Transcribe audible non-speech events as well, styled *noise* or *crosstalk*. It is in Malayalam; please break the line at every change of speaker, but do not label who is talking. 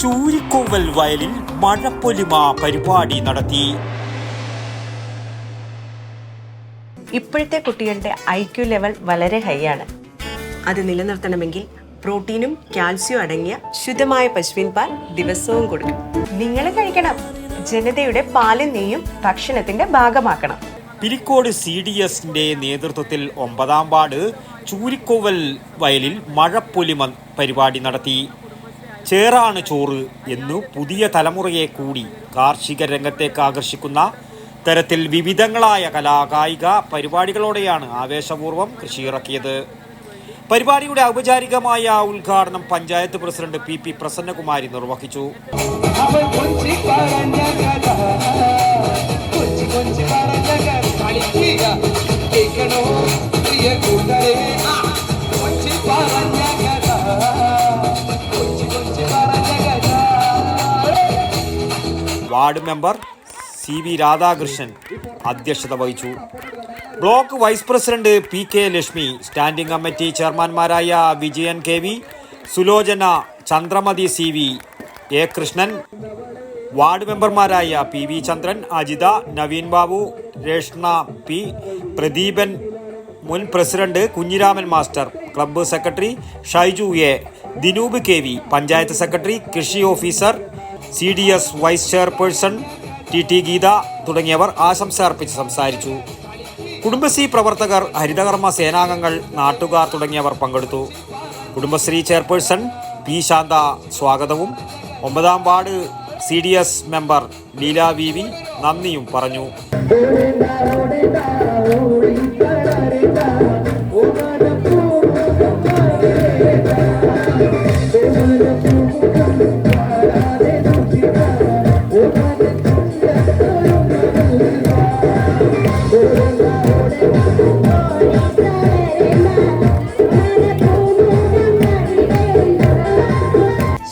ചൂരിക്കോവൽ വയലിൽ മഴപ്പൊലിമ പരിപാടി നടത്തി.
ഇപ്പോഴത്തെ കുട്ടികളുടെ ഐ ക്യു ലെവൽ വളരെ ഹൈ ആണ്. അത് നിലനിർത്തണമെങ്കിൽ പ്രോട്ടീനും കാൽസ്യവും അടങ്ങിയ ശുദ്ധമായ പശുവിൻ പാൽ ദിവസവും കൊടുക്കും നിങ്ങൾ കഴിക്കണം. ജനതയുടെ പാലും നെയ്യും ഭക്ഷണത്തിന്റെ ഭാഗമാക്കണം.
പിരിക്കോട് സി ഡി എസിന്റെ നേതൃത്വത്തിൽ ഒമ്പതാം വാർഡ് ചൂരിക്കോവൽ വയലിൽ മഴപ്പൊലിമ പരിപാടി നടത്തി. ചേറാണ് ചോറ് എന്നു പുതിയ തലമുറയെ കൂടി കാർഷിക രംഗത്തേക്ക് ആകർഷിക്കുന്ന തരത്തിൽ വിവിധങ്ങളായ കലാകായിക പരിപാടികളോടെയാണ് ആവേശപൂർവം കൃഷിയിറക്കിയത് പരിപാടിയുടെ ഔപചാരികമായ ഉദ്ഘാടനം panchayat president P P Prasannakumari നിർവഹിച്ചു.
കളിക്കുക. കേൾക്കണോ പ്രിയ കൂട്ടരെ.
Ward member C V Radhakrishnan അധ്യക്ഷത വഹിച്ചു. Block vice president P K Lakshmi standing committee ചെയർമാൻമാരായ Vijayan K V Sulochana Chandramathi C V A Krishnan ward മെമ്പർമാരായ P V Chandran Ajitha Naveen Babu Reshna P Pradeepan മുൻ president Kunhiraman master club secretary Shaiju A Dinoob K V panchayat secretary കൃഷി officer C D S vice chairperson T T Geetha തുടങ്ങിയവർ ആശംസ അർപ്പിച്ച് സംസാരിച്ചു. കുടുംബശ്രീ പ്രവർത്തകർ ഹരിതകർമ്മ സേനാംഗങ്ങൾ നാട്ടുകാർ തുടങ്ങിയവർ പങ്കെടുത്തു. കുടുംബശ്രീ ചെയർപേഴ്സൺ പി ശാന്ത സ്വാഗതവും ഒമ്പതാം ward C D S member Leela V V നന്ദിയും പറഞ്ഞു. *laughs*